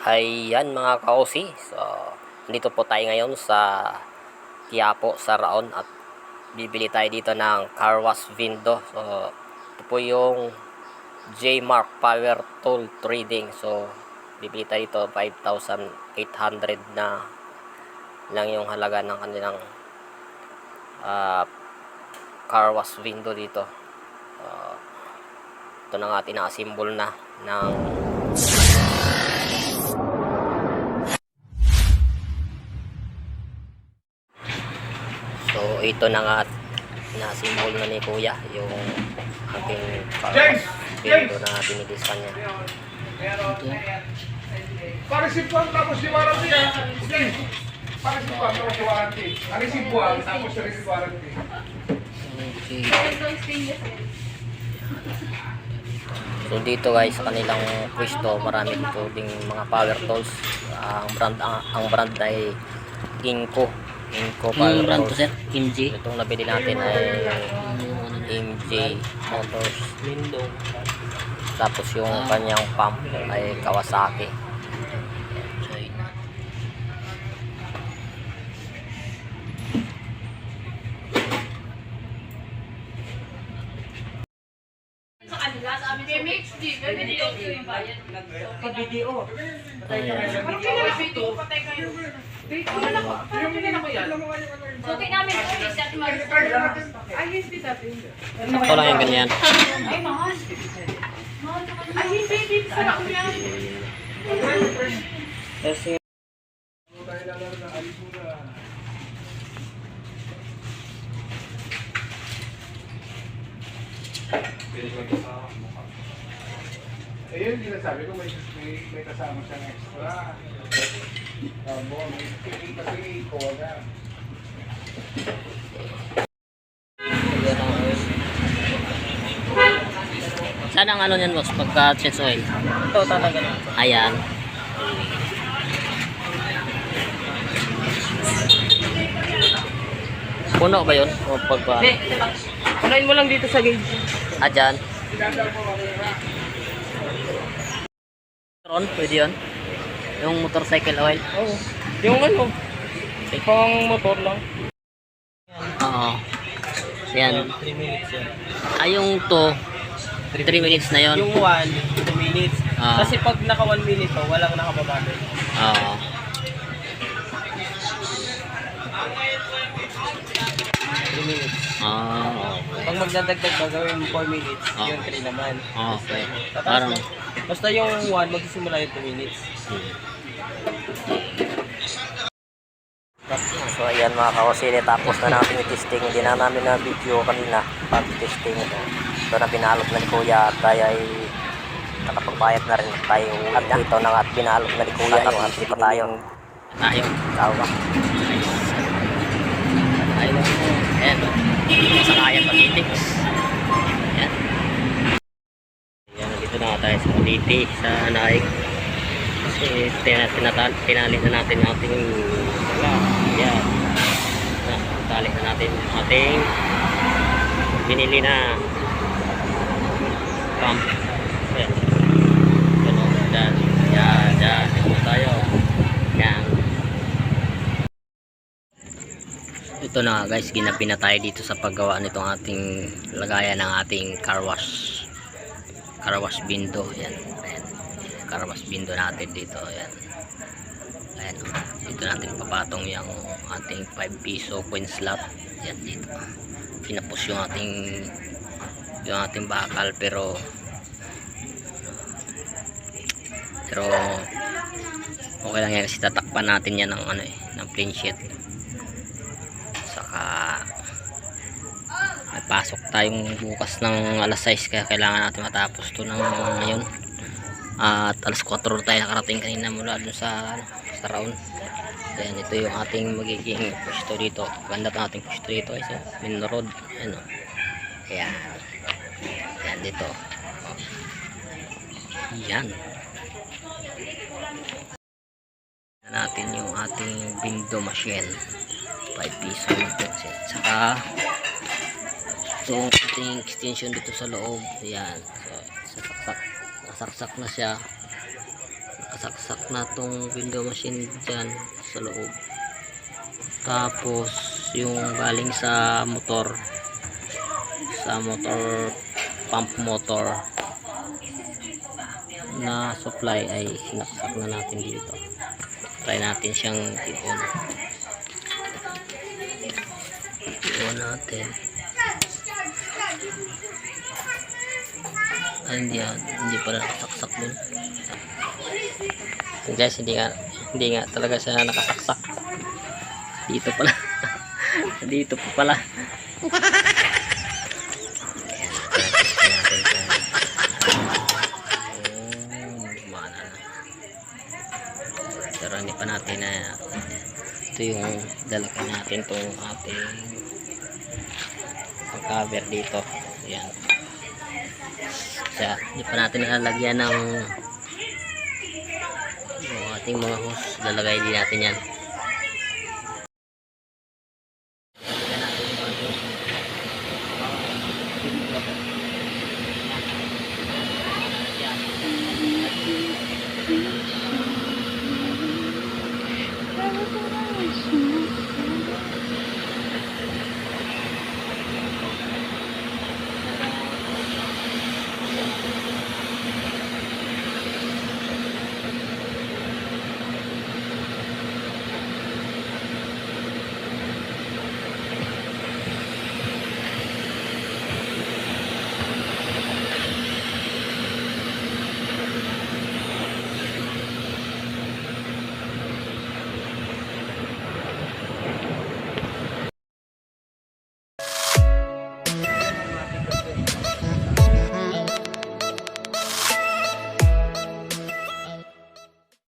Ayan mga kaosi. So, dito po tayo ngayon sa Quiapo, sa Raon at bibili tayo dito ng car wash window. So, ito po yung J-Mark Power Tool Trading. So, bibili tayo dito 5,800 na lang yung halaga ng kanilang ah, car wash window dito. Ah, ito na nga tinakasimbol na ng ito na nga at nasimbol na ni Kuya yung aking pinto na binili sa kanya. Parisipuan tapos si warranty. James! Parisipuan tapos si warranty. Parisipuan tapos si warranty. So dito guys sa kanilang pwesto marami dito ding mga power tools. ang brand ang, ang brand ay Inco. Inco power Yung brand to sir, MG. Itong nabili natin ay MJ Motors. Tapos yung kanyang pump ay Kawasaki. PMHD, video yung bayad. Okay namin ito, isa at mag- Sakto lang yung ganyan. Ay, mahal. Mahal ka Ay, hindi, hindi. Sarap ko yan. Eh yun sinasabi ko may, may, may kasama siyang extra. Tabo, may may- kasi ikaw na. Saan ang ano niyan boss pagka change oil? Ito talaga na. Ayan. Puno ba yun? O pagka... Hindi. Unahin mo lang dito sa gauge. Ah, dyan. Ron, pwede yun? Yung motorcycle oil? Oo. Yung ano, pang motor lang. Oo. Yan. 3 minutes yan. Ah, yung to, 3 minutes na yun. Yung 1, 2 minutes. Ah. Kasi pag naka 1 minute to, walang nakababagal. Oo. Minutes. Ah, Pag magdadagdag ka, gawin mo 4 minutes, Ah. yung 3 naman. okay. Tapos, Parang, basta yung 1, magsisimula yung 2 minutes. So ayan mga kawasili, tapos na natin i-testing. Hindi na namin na video kanina pag-testing. Ito na binalot na ni Kuya at tayo ay nakapagbayad na rin tayo. At dito na nga at binalot na ni Kuya yung at pa tayo. Tayo. Tawa. Tayo. Ayan. Sa kaya pag-itix. Ayan. Ayan, dito na tayo sa Liti, sa Naik. Kasi tina- tinata- tinali na natin ating wala. Yan. Na, tali na natin ating binili na pump. Yan. Ganun. Yan. Yan. Yan. Ito tayo. Yan. Ito na guys, ginapi na tayo dito sa paggawa nitong ating lagayan ng ating car wash. Car wash window yan. Ayan. Car wash window natin dito ayan. Ayan o. dito natin papatong yung ating 5 piso coin slot. Yan dito. Pinapos yung ating yung ating bakal pero pero okay lang yan kasi tatakpan natin yan ng ano eh ng plain sheet saka may pasok tayong bukas ng alas 6 kaya kailangan natin matapos to ng ngayon. At alas 4 tayo nakarating kanina mula dun sa sa round. Ayan, ito yung ating magiging pwesto dito. Ganda ng ating pwesto dito ay sa main road. Ayan o ayan. Ayan dito. O. yan na natin yung ating window machine. 5 piso saka itong ating extension dito sa loob ayan so, sasaksak nasaksak na siya. Nakasaksak na tong window machine dyan sa loob. Tapos yung galing sa motor. Sa motor pump motor na supply ay sinaksak na natin dito. Try natin siyang i-on i-on natin ay hindi hindi pala nakasaksak dun So guys hindi nga hindi nga talaga siya nakasaksak dito pala dito pa pala hindi pa natin na ito yung dalakan natin tong ating cover dito. Ayan. Kaya hindi pa natin nalalagyan ng yung ating mga hose. Lalagay din natin yan.